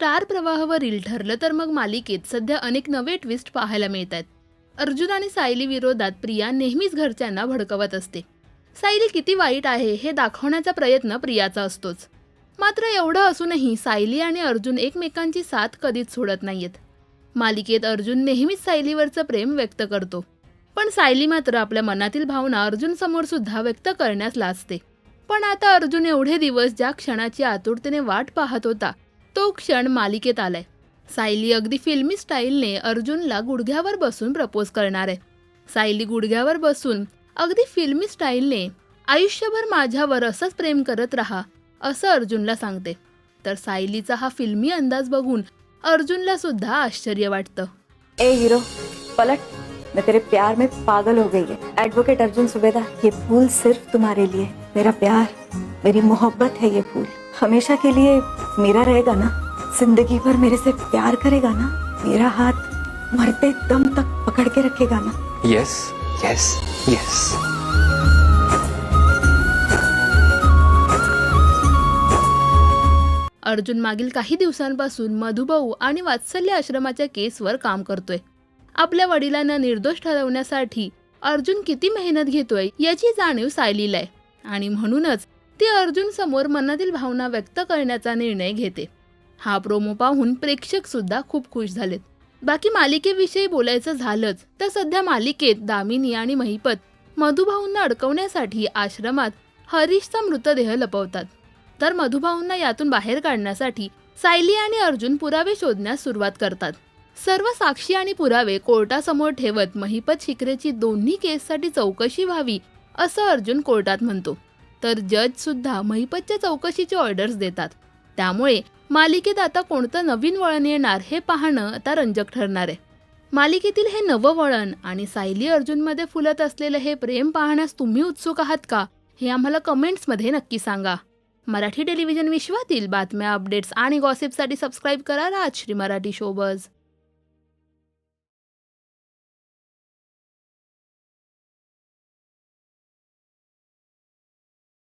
Star प्रवाहावरील ठरलं तर मग मालिकेत सध्या अनेक नवे ट्विस्ट पाहायला मिळत आहेत अर्जुन आणि सायली विरोधात प्रिया नेहमीच घरच्यांना भडकवत असते. सायली किती वाईट आहे हे दाखवण्याचा प्रयत्न प्रियाचा असतोच. मात्र एवढं असूनही सायली आणि अर्जुन एकमेकांची साथ कधीच सोडत नाहीयेत. मालिकेत अर्जुन नेहमीच सायलीवरचं प्रेम व्यक्त करतो. पण सायली मात्र आपल्या मनातील भावना अर्जुन समोर सुद्धा व्यक्त करण्यास लाजते. पण आता अर्जुन एवढे दिवस ज्या क्षणाची आतुरतेने वाट पाहत होता तो क्षण मालिकेत आलाय. सायली अगदी फिल्मी स्टाईलने अर्जुनला गुडघ्यावर बसून प्रपोज करणार आहे. सायली गुडघ्यावर बसून अगदी फिल्मी स्टाईलने आयुष्यभर माझ्यावर असंच प्रेम करत राहा असं अर्जुनला सांगते. तर सायलीचा हा फिल्मी अंदाज बघून अर्जुनला सुद्धा आश्चर्य वाटतं. ए हिरो पलट. मैं तेरे प्यार में पागल हो गई है. एडवोकेट अर्जुन सुबेदा ये फूल सिर्फ तुम्हारे लिए मेरा प्यार मेरी मोहब्बत है ये फूल. हमेशा के लिए मेरा रहेगा ना? जिंदगी भर मेरे से प्यार करेगा ना? मेरा हाथ मरते दम तक पकड़ के रखेगा ना? Yes, yes, yes. अर्जुन मागील काही दिवसांपासून मधुभाऊ आणि वात्सल्य आश्रमाच्या केसवर काम करतोय. आपल्या वडिलांना निर्दोष ठरवण्यासाठी अर्जुन किती मेहनत घेतोय याची जाणीव सायलीला आहे. आणि म्हणूनच ती अर्जुन समोर मनातील भावना व्यक्त करण्याचा निर्णय घेते. हा प्रोमो पाहून प्रेक्षक सुद्धा खूप खुश झालेत. बाकी मालिकेविषयी बोलायचं झालंच तर सध्या मालिकेत दामिनी आणि महिपत मधुभाऊंना अडकवण्यासाठी आश्रमात हरीशचा मृतदेह लपवतात. तर मधुभाऊंना यातून बाहेर काढण्यासाठी सायली आणि अर्जुन पुरावे शोधण्यास सुरुवात करतात. सर्व साक्षी आणि पुरावे कोर्टासमोर ठेवत महिपत शिकरेची दोन्ही केससाठी चौकशी व्हावी असं अर्जुन कोर्टात म्हणतो. तर जजसुद्धा महिपतच्या चौकशीचे ऑर्डर्स देतात. त्यामुळे मालिकेत आता कोणतं नवीन वळण येणार हे पाहणं आता रंजक ठरणार आहे. मालिकेतील हे नवं वळण आणि सायली अर्जुनमध्ये फुलत असलेलं हे प्रेम पाहण्यास तुम्ही उत्सुक आहात का? हे आम्हाला कमेंट्समध्ये नक्की सांगा. मराठी टेलिव्हिजन विश्वातील बातम्या अपडेट्स आणि गॉसिपसाठी सबस्क्राईब करा राजश्री मराठी शोबज